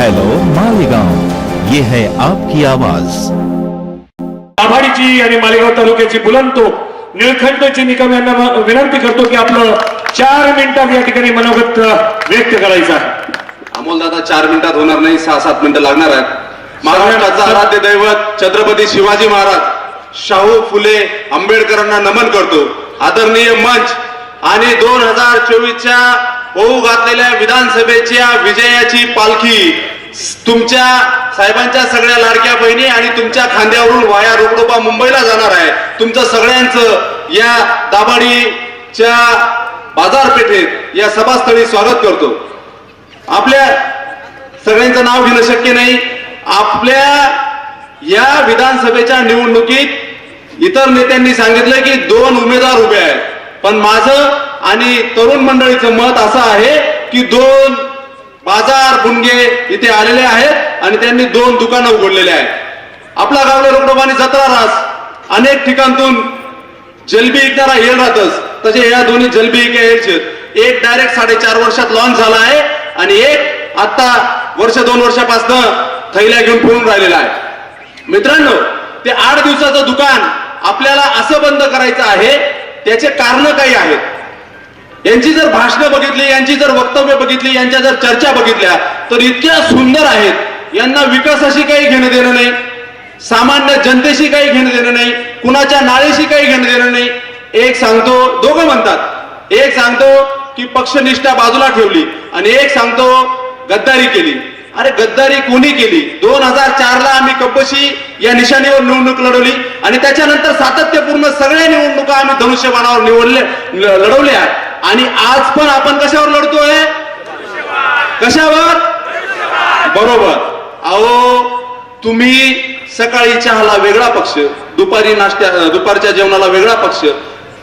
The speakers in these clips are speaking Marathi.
हेलो मालेगांव ये है आपकी आवाज. आभारीची आणि मालेगाव तालुक्याची बुलंतो निळखंडची निकम यांना म- विनंती करतो की आपलं चार मिनिटात या ठिकाणी मनोगत व्यक्त करायचं आहे. अमोल दादा चार मिनिटात होणार नाही सहा सात मिनिटं लागणार आहेत. महाराष्ट्राचं आराध्य दैवत छत्रपती शिवाजी महाराज शाहू फुले आंबेडकरांना नमन करतो. आदरणीय मंच आणि दोन हजार चोवीसच्या होऊ घातलेल्या विधानसभेच्या विजयाची पालखी तुमच्या साहेबांच्या सगळ्या लाडक्या बहिणी आणि तुमच्या खांद्यावरून वाया रोकडोबा मुंबईला जाणार आहे. तुमचं सगळ्यांचं या दाभाडीच्या बाजारपेठेत या सभास्थळी स्वागत करतो. आपल्या सगळ्यांचं नाव घेणं शक्य नाही. आपल्या या विधानसभेच्या निवडणुकीत इतर नेत्यांनी सांगितलं की दोन उमेदवार उभे आहेत. पण माझं आणि तरुण मंडळीचं मत असं आहे की दोन बाजार गुंगे इथे आलेले आहेत आणि त्यांनी दोन दुकानं उघडलेले आहेत. आपला गावला रोकडोबानी जत्रा रास. अनेक ठिकाणतून जलबी विकणारा येल राहतच तसे या दोन्ही जलबी विक्या एक डायरेक्ट साडेचार वर्षात लॉन्च झाला आहे आणि एक आता वर्ष दोन वर्षापासून थैल्या घेऊन फिरून राहिलेला आहे. मित्रांनो ते आठ दिवसाचं दुकान आपल्याला असं बंद करायचं आहे त्याचे कारण काही आहेत. यांची जर भाषणं बघितली यांची जर वक्तव्य बघितली यांच्या जर चर्चा बघितल्या तर इतक्या सुंदर आहेत. यांना विकासाशी काही घेणं देणं नाही. सामान्य जनतेशी काही घेणं देणं नाही. कुणाच्या नाळेशी काही घेणं देणं नाही. एक सांगतो दोघं म्हणतात. एक सांगतो की पक्षनिष्ठा बाजूला ठेवली आणि एक सांगतो गद्दारी केली. अरे गद्दारी कोणी केली? दोन हजार चार ला आम्ही कपशी या निशाणीवर निवडणूक लढवली आणि त्याच्यानंतर सातत्यपूर्ण सगळ्या निवडणुका आम्ही धनुष्यबाणावर निवडले लढवल्या. आणि आज पण आपण कशावर लढतोय? कशावर? बरोबर. अहो तुम्ही सकाळी चहाला वेगळा पक्ष दुपारी नाश्त्या दुपारच्या जेवणाला वेगळा पक्ष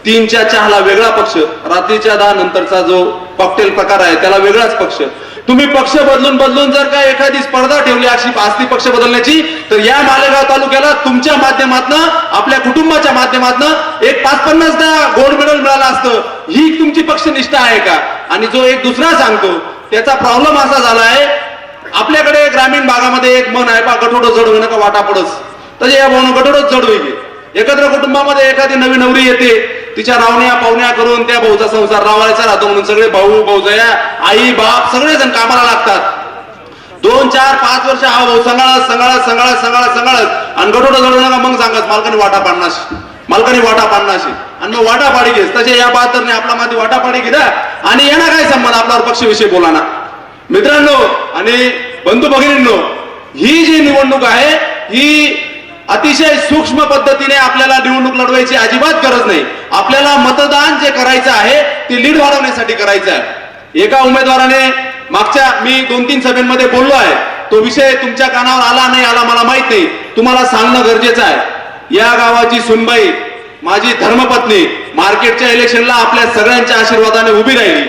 तीनच्या चहाला वेगळा पक्ष रात्रीच्या दहा नंतरचा जो कॉकटेल प्रकार आहे त्याला वेगळाच पक्ष. तुम्ही पक्ष बदलून बदलून जर का एखादी स्पर्धा ठेवली अशी असती पक्ष बदलण्याची तर या मालेगाव तालुक्याला तुमच्या माध्यमातनं आपल्या कुटुंबाच्या माध्यमातनं एक पाच पन्नासदा गोल्ड मेडल मिळालं असतं. ही तुमची पक्षनिष्ठा आहे का? आणि जो एक दुसरा सांगतो त्याचा प्रॉब्लेम असा झाला आहे आपल्याकडे ग्रामीण भागामध्ये एक मन आहे पा गठोडं जड होईन का वाटा पडस या गठोडच जड होईल. एकत्र कुटुंबामध्ये एखादी नवी नवरी येते तिच्या रावण्या पाहुण्या करून त्या भाऊचा संसार रावायचा राहतो म्हणून सगळे भाऊ भाऊजया आई बाप सगळेजण कामाला लागतात. दोन चार पाच वर्ष हा भाऊ संगाळत संगाळत संगाळत संगाळत सांगाळत. आणि गठोडं जडू नका मग सांगत मालकाने वाटा पाडणार मालकाने वाटा पाडणार आणि मग वाटा पाडी घेस. तसे या बातरने आपला माती वाटा पाडी घेता. आणि येणार काय संबंध? आपल्यावर पक्षविषयी बोलाना मित्रांनो आणि बंधू भगिनींनो ही जी निवडणूक आहे ही अतिशय सूक्ष्म पद्धतीने आपल्याला निवडणूक लढवायची अजिबात गरज नाही. आपल्याला मतदान जे करायचं आहे ते लीड वाढवण्यासाठी करायचं आहे. एका उमेदवाराने मागच्या मी दोन तीन सभेमध्ये बोललो आहे तो विषय तुमच्या कानावर आला नाही आला मला माहीत नाही. तुम्हाला सांगणं गरजेचं आहे. या गावाची सुनबाई माझी धर्मपत्नी मार्केटच्या इलेक्शनला आपल्या सगळ्यांच्या आशीर्वादाने उभी राहिली.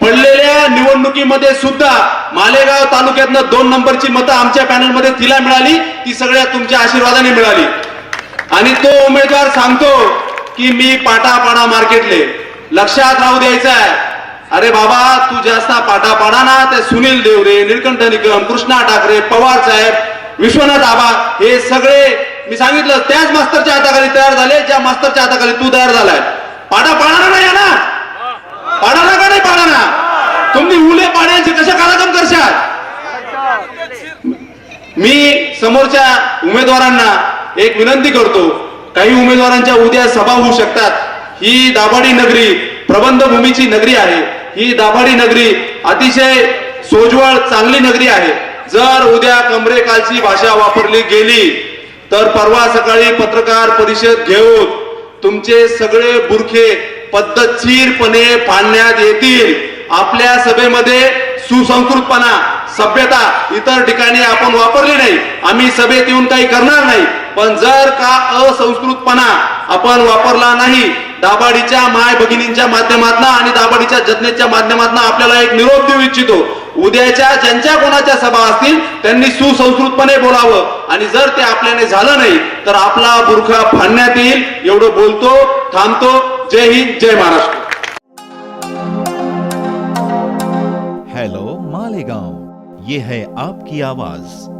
पडलेल्या निवडणुकीमध्ये सुद्धा मालेगाव तालुक्यातनं दोन नंबरची मतं आमच्या पॅनलमध्ये तिला मिळाली ती सगळ्या तुमच्या आशीर्वादाने मिळाली. आणि तो उमेदवार सांगतो की मी पाटापाडा मार्केटले. लक्षात राहू द्यायचं आहे अरे बाबा तू जास्त पाटापाडा ना ते सुनील देवरे निळकंठ निकम कृष्णा ठाकरे पवार साहेब विश्वनाथ आबा हे सगळे मी सांगितलं त्याच मास्तरच्या हाताखाली तयार झाले ज्या मास्तरच्या हाताखाली तू तयार झालाय. पाडा पाडणार नाही ना पाडाना का नाही पाडाना तुम्ही उले पाण्याचे कसे कार्यक्रम करशाल? मी समोरच्या उमेदवारांना एक विनंती करतो काही उमेदवारांच्या उद्या सभा होऊ शकतात. ही दाभाडी नगरी प्रबंधभूमीची नगरी आहे. ही दाभाडी नगरी अतिशय सोजवळ चांगली नगरी आहे. जर उद्या कमरे कालची भाषा वापरली गेली तर परवा सकाळी पत्रकार परिषद घेऊन तुमचे सगळे बुरखे पद्धतशीरपणे पाडण्यात येतील. आपल्या सभेमध्ये सुसंस्कृतपणा सभ्यता इतर ठिकाणी आपण वापरली नाही. आम्ही सभेत येऊन काही करणार नाही. पण जर का असंस्कृतपणा आपण वापरला नाही दाबाडीच्या माय भगिनींच्या माध्यमातून आणि दाबाडीच्या जतनेच्या माध्यमातून आपल्याला एक निरोप देऊ इच्छितो. उद्याच्या ज्यांच्या कोणाच्या सभा असतील त्यांनी सुसंस्कृतपणे बोलावं. आणि जर ते आपल्याने झालं नाही तर आपला बुरखा फाडण्यात येईल. एवढं बोलतो थांबतो. जय हिंद जय महाराष्ट्र. हॅलो मालेगांव. ये है आपकी आवाज.